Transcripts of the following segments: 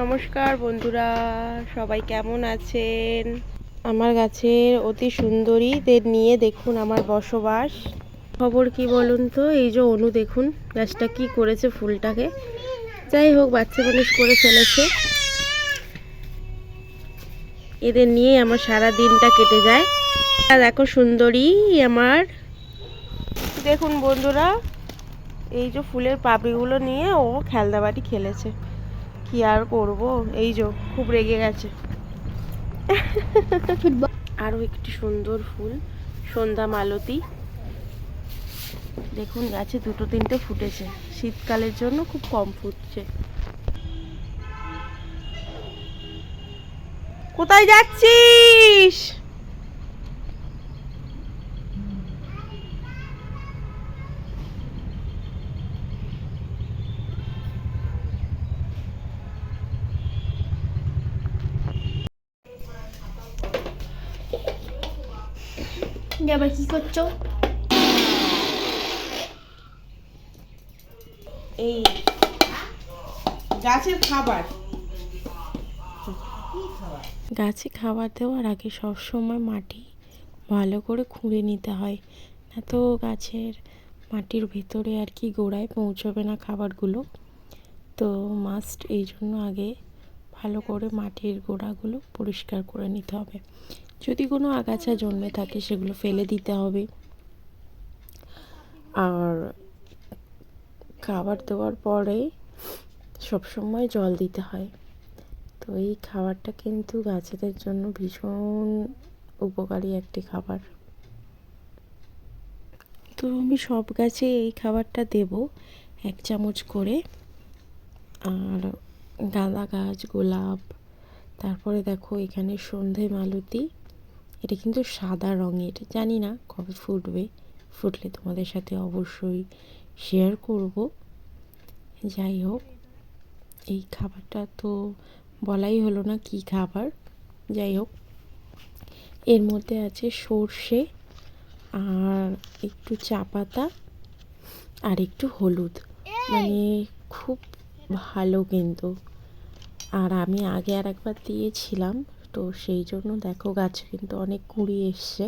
নমস্কার বন্ধুরা, সবাই কেমন আছেন? আমার গাছের অতি সুন্দরীদের নিয়ে দেখুন আমার বসবাস। খবর কি বলুন তো? এই যে অনু দেখুন, গাছটা কি করেছে ফুলটাকে। যাই হোক, বাচ্চা মানুষ করে ফেলেছে। এদের নিয়ে আমার সারা দিনটা কেটে যায়। আর দেখো সুন্দরী আমার। দেখুন বন্ধুরা, এই যে ফুলের পাপড়িগুলো নিয়ে ও খেলনাবাটি খেলেছে। কি আর করব? এই যে, খুব রেগে গেছে। আরও একটি সুন্দর ফুল, সন্ধ্যা মালতী। দেখুন, গাছে দুটো তিনটে ফুটেছে। শীতকালের জন্য খুব কম ফুটছে। কোথায় যাচ্ছিস? আবার কি করছ? এই গাছের খাবার। গাছে খাবার দেওয়ার আগে সবসময় মাটি ভালো করে খুঁড়ে নিতে হয়। না তো গাছের মাটির ভেতরে আর কি গোড়ায় পৌঁছবে না খাবারগুলো। তো মাস্ট এই জন্য আগে ভালো করে মাটির গোড়াগুলো পরিষ্কার করে নিতে হবে। যদি কোনো আগাছা জন্মে থাকে, সেগুলো ফেলে দিতে হবে। আর খাবার দেওয়ার পরে সবসময় জল দিতে হয়। তো এই খাবারটা কিন্তু গাছেদের জন্য ভীষণ উপকারী একটি খাবার। তো আমি সব গাছে এই খাবারটা দেব, এক চামচ করে। আর গাঁদা গাছ, গোলাপ, তারপরে দেখো এখানে সন্ধে মালতী। এটা কিন্তু সাদা রঙের জানি না কবে ফুটবে। ফুটলে তোমাদের সাথে অবশ্যই শেয়ার করব। যাই হোক, এই খাবারটা তো বলাই হলো না কি খাবার। যাই হোক, এর মধ্যে আছে সর্ষে আর একটু চা পাতা আর একটু হলুদ। মানে খুব ভালো কিন্তু। আর আমি আগে আর একবার দিয়েছিলাম তো সেই জন্য দেখো গাছে কিন্তু অনেক কুড়ি এসছে।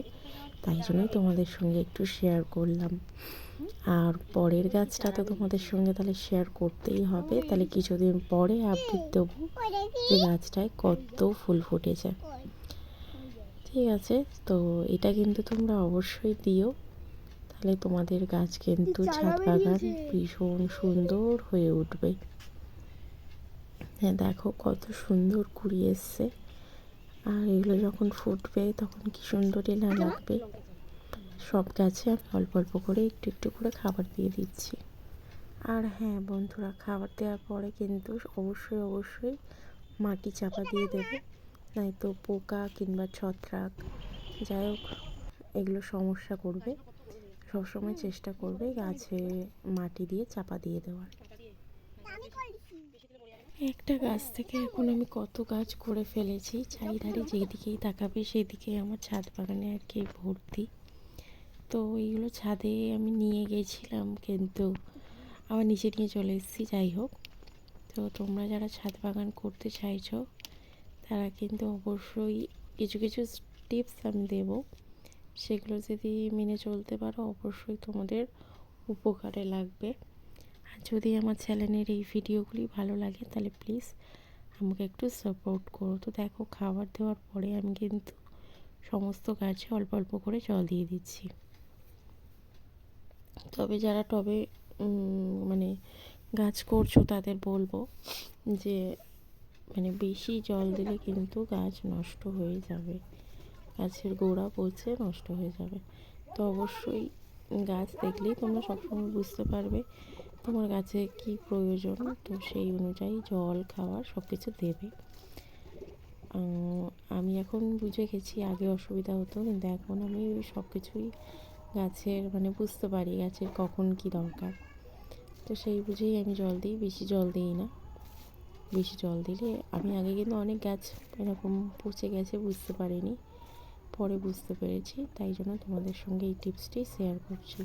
তাই জন্যই তোমাদের সঙ্গে একটু শেয়ার করলাম। আর পরের গাছটা তো তোমাদের সঙ্গে তাহলে শেয়ার করতেই হবে। তাহলে কিছুদিন পরে আপডেট দেবো যে গাছটায় কত ফুল ফুটেছে। ঠিক আছে তো এটা কিন্তু তোমরা অবশ্যই দিও। তাহলে তোমাদের গাছ কিন্তু ছাদ বাগান ভীষণ সুন্দর হয়ে উঠবে। হ্যাঁ দেখো কত সুন্দর কুড়ি এসছে। আর এগুলো যখন ফুটবে, তখন কি সুন্দরই না লাগবে? সব গাছে, আমি অল্প অল্প করে একটু একটু করে খাবার দিয়ে দিচ্ছি। আর হ্যাঁ বন্ধুরা, খাবার দেওয়ার পরে কিন্তু অবশ্যই অবশ্যই মাটি চাপা দিয়ে দেবে। নয়তো পোকা কিংবা ছত্রাক, যাই হোক, এগুলো সমস্যা করবে। সবসময় চেষ্টা করবে গাছে মাটি দিয়ে চাপা দিয়ে দেওয়ার। একটা গাছ থেকে এখন আমি কত গাছ করে ফেলেছি। চারিধারে যেদিকেই তাকাবে সেদিকেই আমার ছাদ বাগানে আর কি ভর্তি। তো এইগুলো ছাদে আমি নিয়ে গেছিলাম কিন্তু আবার নিচে নিয়ে চলে এসেছি, যাই হোক। তো তোমরা যারা ছাদ বাগান করতে চাইছো, তারা কিন্তু অবশ্যই কিছু কিছু টিপস আমি দেব। সেগুলো যদি মেনে চলতে পারো, অবশ্যই তোমাদের উপকারে লাগবে। আর যদি আমার চ্যানেলের এই ভিডিওগুলি ভালো লাগে তাহলে প্লিজ আমাকে একটু সাপোর্ট করো। তো দেখো, খাবার দেওয়ার পরে আমি কিন্তু সমস্ত গাছে অল্প অল্প করে জল দিয়ে দিচ্ছি। তবে যারা টবে মানে গাছ করছ তাদের বলব যে মানে বেশি জল দিলে কিন্তু গাছ নষ্ট হয়ে যাবে। গাছের গোড়া পচে নষ্ট হয়ে যাবে। তো অবশ্যই গাছ দেখলেই তোমরা সবসময় বুঝতে পারবে তোমার গাছে কি প্রয়োজন? তো সেই অনুযায়ী জল, খাবার সব কিছু দেবে আমি এখন বুঝে গেছি আগে অসুবিধা হতো, কিন্তু এখন আমি সব কিছুই গাছের মানে বুঝতে পারি গাছের কখন কি দরকার। তো সেই বুঝেই আমি জল দিই, বেশি জল দিই না। বেশি জল দিলে আমি আগে কিন্তু অনেক গাছ এরকম পচে গেছে, বুঝতে পারিনি। পরে বুঝতে পেরেছি, তাই জন্য তোমাদের সঙ্গে এই টিপসটি শেয়ার করছি।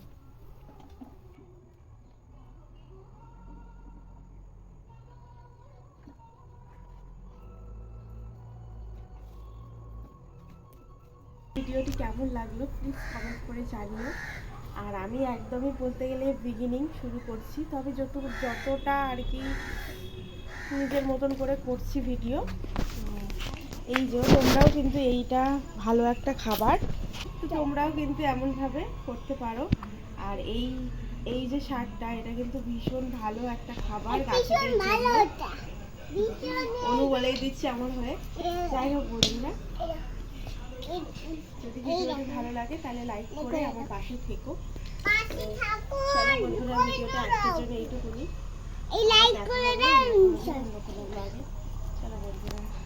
ভিডিওটি কেমন লাগল প্লিজ কমেন্ট করে জানিও। আর আমি একদমই বলতে গেলে বিগিনিং শুরু করছি তবে যত যতটা আর কি নিজের মতন করে করছি ভিডিও এই যে তোমরাও কিন্তু এইটা ভালো একটা খাবার। তো তোমরাও কিন্তু এমনভাবে করতে পারো। আর এই এই যে শাকটা এটা কিন্তু ভীষণ ভালো একটা খাবার গাছেদের জন্য। অনু বলেই দিচ্ছে আমার হয়ে। যাই হোক বন্ধুরা যদি ভিডিওটি ভালো লাগে তাহলে লাইক করে আমার পাশে থেকো। চলো বন্ধুরা ভিডিওটা আজকের জন্য এইটুকুনি। এই লাইক করে দেন। চলো বন্ধুরা।